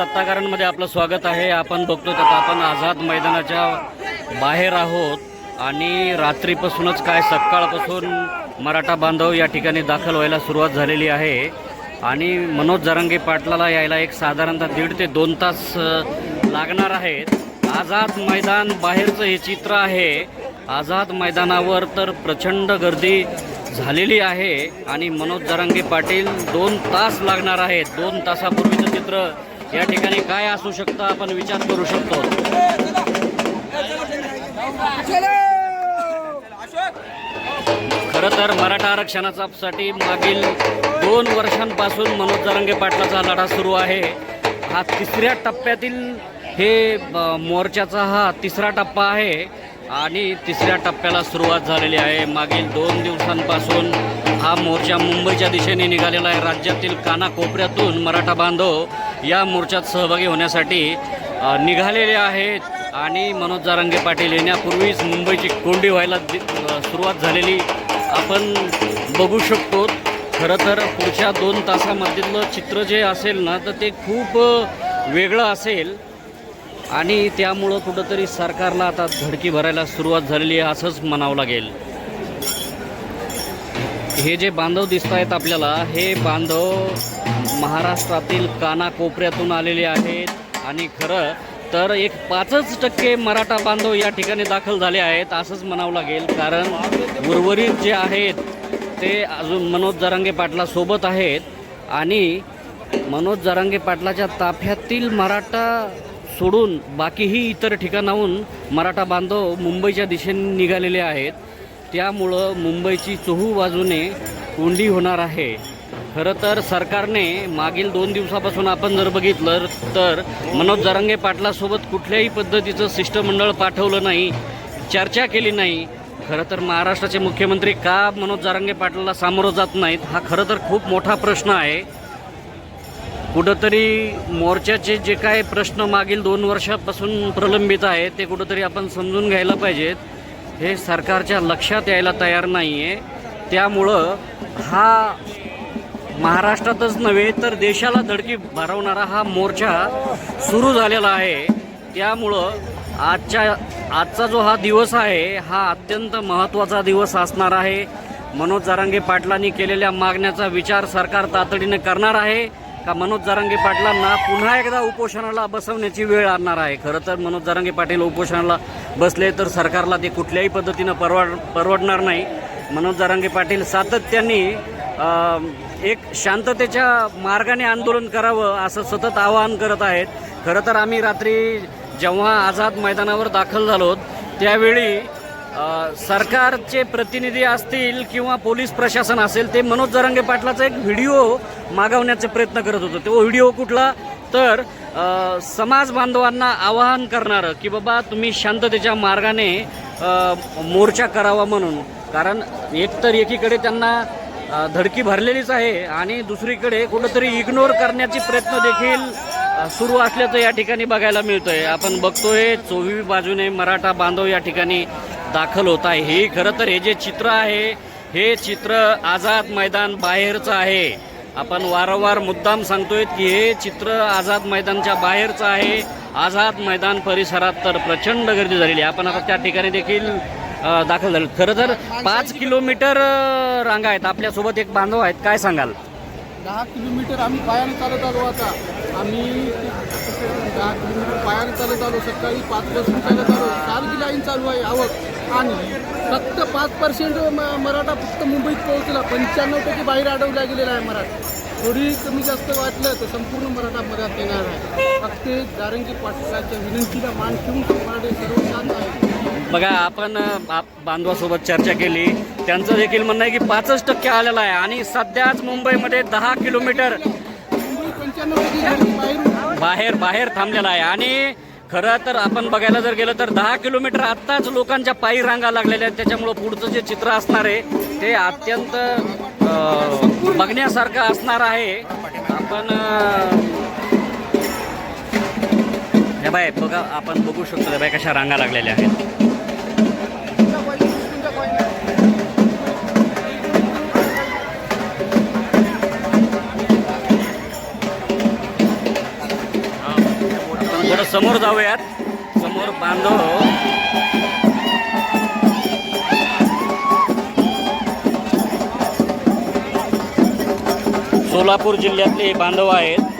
सत्ताकारांमध्ये आपलं स्वागत आहे. आपण बघतो तर आपण आझाद मैदानाच्या बाहेर आहोत. आणि रात्रीपासूनच काय सकाळपासून मराठा बांधव या ठिकाणी दाखल व्हायला सुरुवात झालेली आहे. आणि मनोज जरांगे पाटलाला यायला एक साधारणतः दीड ते दोन तास लागणार आहेत. आझाद मैदान बाहेरचं हे चित्र आहे. आझाद मैदानावर तर प्रचंड गर्दी झालेली आहे. आणि मनोज जरांगे पाटील दोन तास लागणार आहेत. दोन तासापूर्वीचं चित्र या ठिकाणी काय असू शकतं आपण विचार करू शकतो. खरं तर मराठा आरक्षणासाठी मागील दोन वर्षांपासून मनोज जरांगे पाटलाचा लढा सुरू आहे. हा तिसऱ्या टप्प्यातील हे मोर्चाचा हा तिसरा टप्पा आहे आणि तिसऱ्या टप्प्याला सुरुवात झालेली आहे. मागील दोन दिवसांपासून हा मोर्चा मुंबईच्या दिशेने निघालेला आहे. राज्यातील कानाकोपऱ्यातून मराठा बांधव या मोर्चात सहभागी होण्यासाठी निघालेले आहेत आणि मनोज जारंगे पाटील येण्यापूर्वीच मुंबईची कोंडी व्हायला दि- सुरुवात झालेली आपण बघू शकतो. खरं तर पुढच्या दोन तासामधलं चित्र जे असेल ना तर ते खूप वेगळं असेल. आणि त्यामुळं कुठंतरी सरकारला आता धडकी भरायला सुरुवात झालेली आहे असंच म्हणावं लागेल. हे जे बांधव दिसत आहेत आपल्याला हे बांधव महाराष्ट्रातील कानाकोपऱ्यातून आलेले आहेत. आणि खरं तर एक पाचच टक्के मराठा बांधव या ठिकाणी दाखल झाले आहेत असंच म्हणावं लागेल. कारण उर्वरित जे आहेत ते अजून मनोज जरांगे पाटला सोबत आहेत. आणि मनोज जरांगे पाटलाच्या ताफ्यातील मराठा सोडून बाकीही इतर ठिकाणाहून मराठा बांधव मुंबईच्या दिशेने निघालेले आहेत. त्यामुळं मुंबईची चोहू बाजूने कोंडी होणार आहे. खरं तर सरकारने मागील दोन दिवसापासून आपण जर बघितलं तर मनोज जरांगे पाटलासोबत कुठल्याही पद्धतीचं शिष्टमंडळ पाठवलं नाही चर्चा केली नाही. खरं तर महाराष्ट्राचे मुख्यमंत्री का मनोज जरांगे पाटलाला सामोरं जात नाहीत हा खरं तर खूप मोठा प्रश्न आहे. कुठंतरी मोर्चाचे जे काय प्रश्न मागील दोन वर्षापासून प्रलंबित आहे ते कुठंतरी आपण समजून घ्यायला पाहिजेत. हे सरकारच्या लक्षात यायला तयार नाही आहे त्यामुळं हा महाराष्ट्रातच नव्हे तर देशाला धडकी भरवणारा हा मोर्चा सुरू झालेला आहे. त्यामुळं आजच्या आजचा जो हा दिवस आहे हा अत्यंत महत्त्वाचा दिवस असणार आहे. मनोज जारांगे पाटलांनी केलेल्या मागण्याचा विचार सरकार तातडीने करणार आहे. का मनोज जारांगे पाटलांना पुन्हा एकदा उपोषणाला बसवण्याची वेळ आणणार आहे? खरं तर मनोज जारांगे पाटील उपोषणाला बसले तर सरकारला ते कुठल्याही पद्धतीनं परवड परवडणार नाही. मनोज जारांगे पाटील सातत्याने एक शांततेच्या मार्गाने आंदोलन करावं असं सतत आवाहन करत आहेत. खरं तर आम्ही रात्री जेव्हा आझाद मैदानावर दाखल झालो त्यावेळी सरकारचे प्रतिनिधी असतील किंवा पोलीस प्रशासन असेल ते मनोज जरांगे पाटलाचा एक व्हिडिओ मागवण्याचे प्रयत्न करत होतो. तो व्हिडिओ कुठला? तर समाज बांधवांना आवाहन करणारं की बाबा तुम्ही शांततेच्या मार्गाने मोर्चा करावा म्हणून. कारण एकतर एकीकडे त्यांना धडकी भरलेलीच आहे आणि दुसरीकडे कुठंतरी इग्नोर करण्याचे प्रयत्न देखील सुरू असल्याचं या ठिकाणी बघायला मिळतंय. आपण बघतोय चोवी बाजूने मराठा बांधव या ठिकाणी दाखल होत आहे. हे खरं तर हे जे चित्र आहे हे चित्र आझाद मैदान बाहेरचं आहे. आपण वारंवार मुद्दाम सांगतोय की हे चित्र आझाद मैदानच्या बाहेरचं आहे. आझाद मैदान परिसरात तर प्रचंड गर्दी झालेली आहे. आपण आता त्या ठिकाणी देखील दाखल झालो खरं तर पाच किलोमीटर रांगा आहेत. आपल्यासोबत एक बांधव आहेत. काय सांगाल? दहा किलोमीटर आम्ही पायाने चालत आलो आता. आम्ही दहा किलोमीटर पायाने चालत आलो. सकाळी पाच पासून चालत आलो. सारखी लाईन चालू आहे आवक. आणि फक्त पाच पर्सेंट मराठा फक्त मुंबईत पोहोचला. पंच्याण्णव टक्के बाहेर अडवला गेलेला आहे मराठा. थोडी कमी जास्त वाटलं तर संपूर्ण मराठा मदत येणार आहे. फक्त जारंगी पाटलाच्या विनंतीला मान ठेवून मराठे सर्व शांत आहे बघा आपण बा- बांधवासोबत चर्चा केली. त्यांचं देखील म्हणणं आहे की पाचच टक्के आलेलं आहे. आणि सध्याच मुंबईमध्ये दहा किलोमीटर बाहेर बाहेर थांबलेला आहे. आणि खरं तर आपण बघायला जर गेलं तर दहा किलोमीटर आत्ताच लोकांच्या पायी रांगा लागलेल्या आहेत. त्याच्यामुळं पुढचं जे चित्र असणार आहे ते अत्यंत बघण्यासारखं असणार आहे. आपण हे बाय बघा आपण बघू शकतो बाय कशा रांगा लागलेल्या आहेत. तर समोर जाऊयात. समोर बांधव. सोलापूर जिल्ह्यातले हे बांधव आहेत.